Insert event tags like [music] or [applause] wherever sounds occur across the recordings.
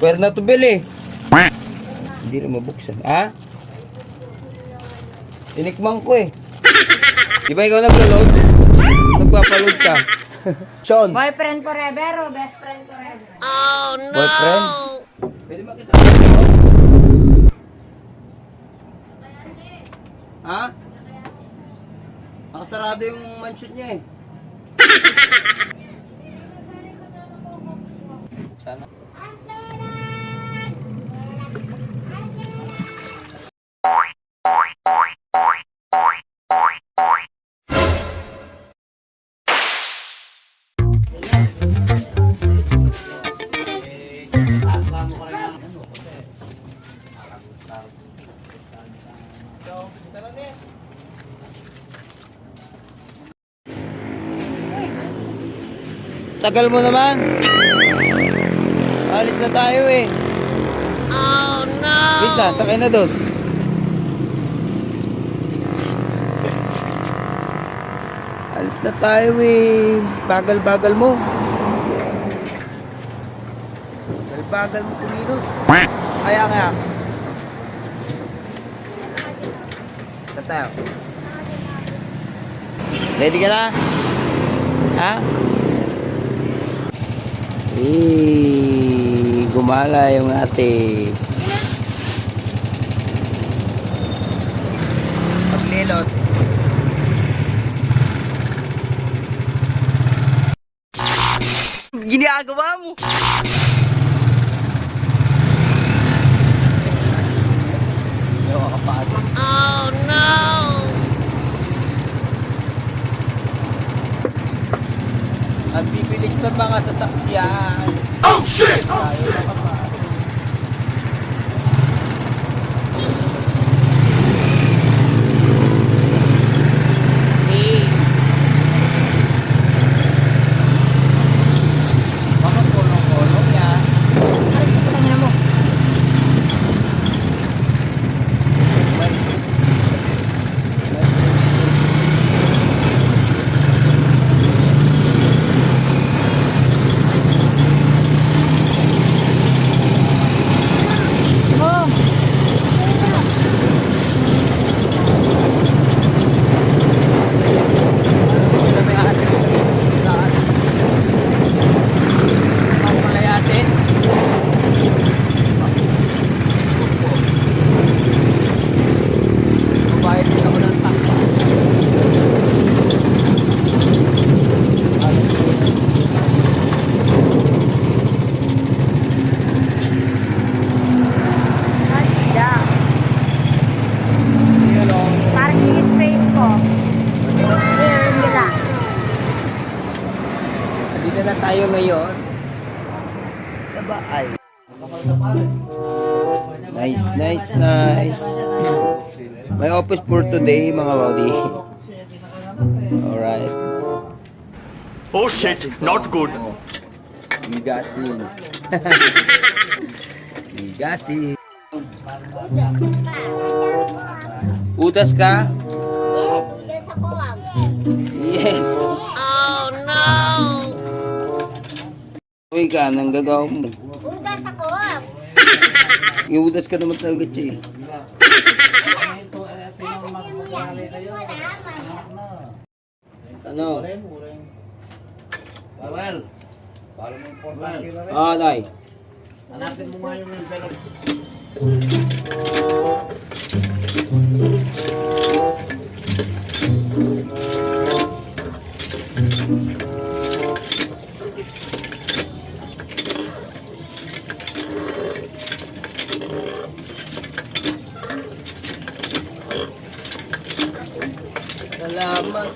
Pwede na to bili. Hindi na mabuksan. Ha? Tinikman ko eh. [laughs] Di ba ikaw naglo-load? Nagpapaload ka. [laughs] Sean, Boyfriend forever o best friend forever? boyfriend? Pwede makisama ko? Ha? Nakasarado yung mansion niya eh. [laughs] Sana. Tagal mo naman. Alis na tayo eh. Oh no! Wait na, sakay na doon. Alis na tayo eh. Bagal-bagal mo. Bagal-bagal mo kumilos. Kaya kaya. Saan tayo? Ready ka na? Ha? Eh, gumala yung ate. Paglilot. Ginagawa mo. Oh no! Ang bibilis ng mga sasakyan. Oh shit! Tayo nakapasok. Eh. Baka kolong-kolong yan. Ay, tangina mo. Oh, Sila may ahas. Lahat. Ako malayasin. Babayad din ako ng tax. Adya. Yun o. Parking space ko. Eh, hindi na. Nandito na tayo ngayon. Diba ay? Nice, nice, nice. May office for today, mga lodi. Alright. Oh shit, not good. Oh. Bigasin. Bigasin. [laughs] Utas ka? Yes, ugas ako. Yes. Uy ka, nang gagawa mo. Iudas ka naman talaga, Che. Ano? Bawal. Bawal mo importante na rin. Ah. Hanapin mo nga yung envelope. Salamat.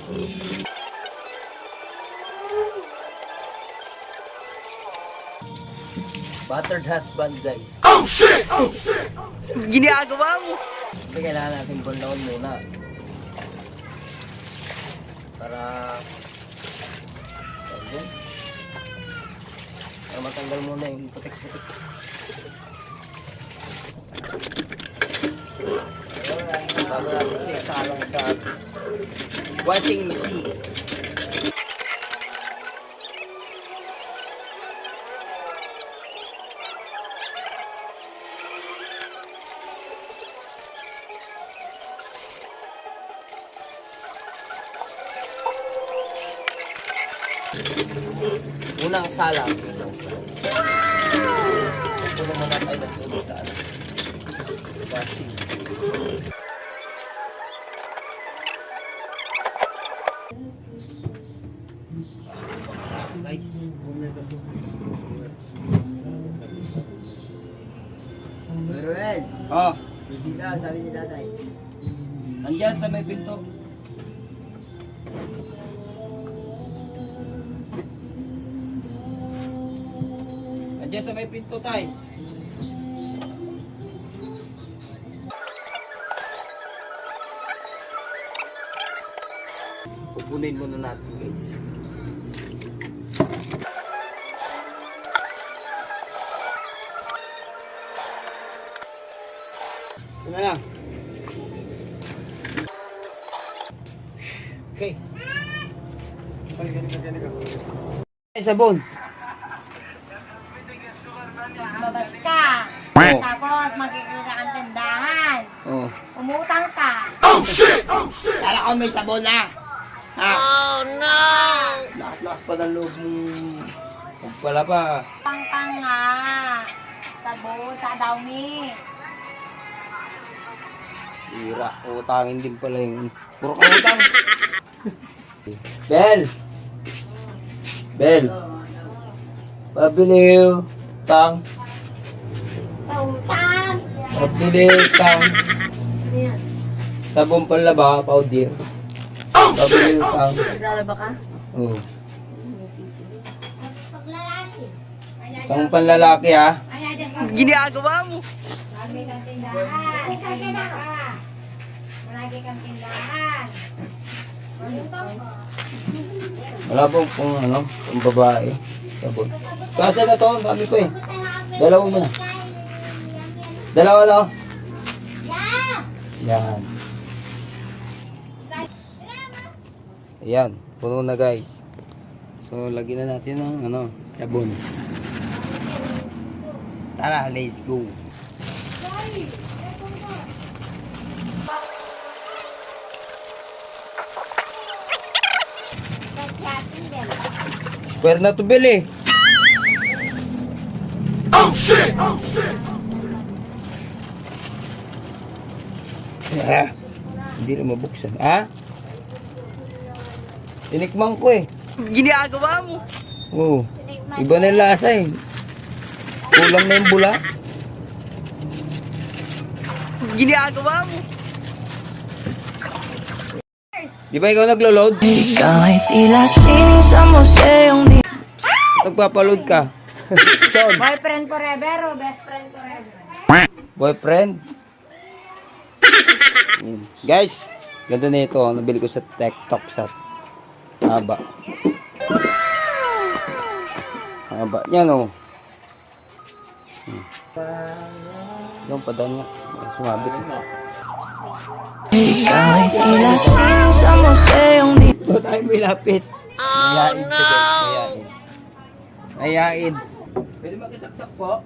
Battered husband, guys. Ginagawa mo. Kasi kailangan natin bulaon muna. Para... Tawag yun? Para matanggal muna yung putik-putik. Bago natin siya isalang sa Washing machine. Unang salang. Wow! Ito naman ang ay nagtulog sa alam. Washing. Hindi ka, sabi ni tatay. nandyan sa may pinto. Nandyan sa may pinto tay. Pupunin muna natin guys. Sabon. Lumabas ka. Oo. Tapos magkikita kang tindahan. Oh. Umutang ka. Kala ko may sabon na. Ha? Oh no! Lakas-lakas pa ng loob mong... Huwag pala pa. Pang nga. Sabon sa downy. Ira, utangin din pala yung... Puro ka utang. [laughs] Bel! Bel! Pabiliw! Tang! Pautang. Pabiliw! Tang! Sabon palaba, powder. Pabiliw! Tang! Naglalaba ka? Oh. Paglalaki. Tang panlalaki ha. Ginagawa mo. Marami kang tindahan. Malagi kang tindahan. Wala pong pong ano, pang babae. Sabon. Kasi na to, dami ko eh. Dalawa mo na. Dalawa oh. Yan. Ayan, puno na guys. So, lagyan na natin ng ano, sabon. Tara, let's go. Square na to bili. Ah, hindi na mabuksan. Ah? Tinikman ko eh. Ginagawa mo. Oo. Iba na yung lasa eh. Kulang na yung bula. Ginagawa mo. Di ba ikaw naglo-load? Kahit tila sining sa museong di Nagpapaload ka. [laughs] Son, Boyfriend forever o best friend forever? boyfriend. Yun. Guys, ganda na ito. Nabili ko sa TikTok shop. Haba. Haba. Yan o. Hmm. Yung padan niya. Sumabit. eh. Kahit tila sining sa museong di Ito tayo may lapit. Mayain siya guys. Mayain. Mayain. Pwede makisaksak po?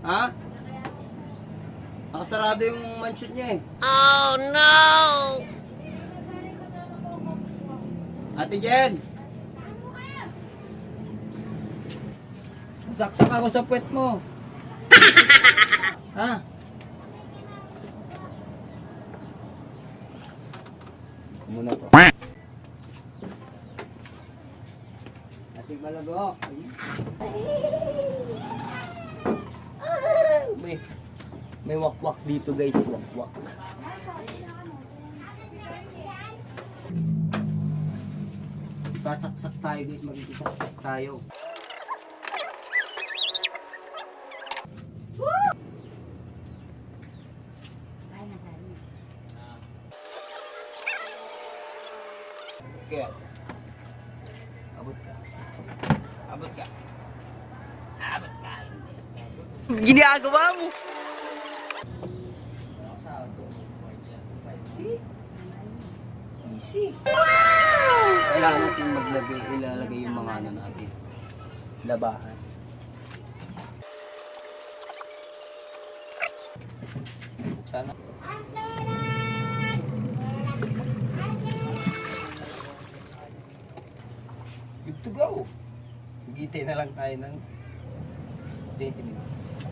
Ha? Nakasarado yung mansion niya eh. Oh no! Ate Jen! Saksak ako sa puwet mo. Ha? Muna to. Ating malago. May, may wakwak dito guys. Wakwak. Sasaksak tayo guys. Magkikisaksak tayo. Kaya. Abot ka. Abot ka. Abot ka. Ginagawa mo. Easy. Kailangan natin maglagay, ilalagay yung mga ano natin. Labahan. Sana. Good Higitay na lang tayo ng 20 minutes.